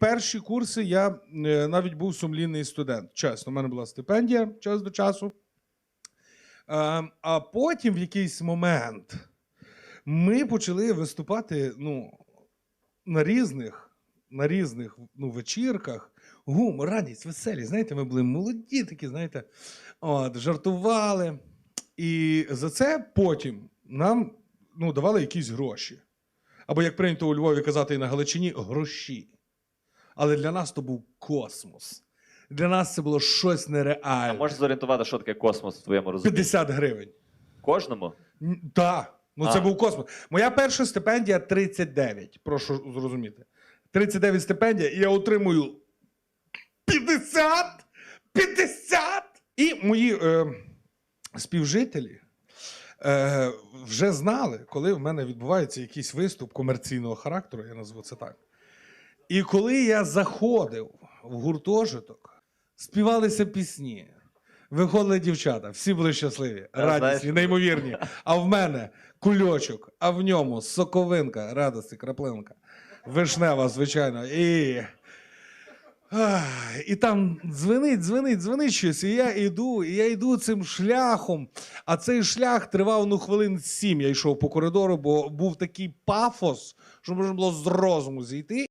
Перші курси я е, навіть був сумлінний студент. Чесно, у мене була стипендія час до часу. Е, А потім, в якийсь момент, ми почали виступати ну, на різних, на різних ну, вечірках. Гумор, радість, веселі. Знаєте, ми були молоді такі, знаєте, от, жартували. І за це потім нам ну, давали якісь гроші. Або, як прийнято у Львові казати і на Галичині, гроші. Але для нас то був космос. Для нас це було щось нереальне. А можеш зорієнтувати, що таке космос в твоєму розумінні? 50 гривень. Кожному? Так, ну це А. був космос. Моя перша стипендія 39. Прошу зрозуміти. 39 стипендія, і я отримую 50! 50! І мої е, співжителі е, вже знали, коли в мене відбувається якийсь виступ комерційного характеру, я назву це так. І коли я заходив в гуртожиток, співалися пісні. Виходили дівчата, всі були щасливі, радісні, неймовірні. А в мене кульочок, а в ньому соковинка, радості, краплинка. Вишнева, звичайно. І, і там дзвенить, дзвенить, дзвенить щось. І я йду, і я йду цим шляхом. А цей шлях тривав ну хвилин сім. Я йшов по коридору, бо був такий пафос, що можна було з розуму зійти.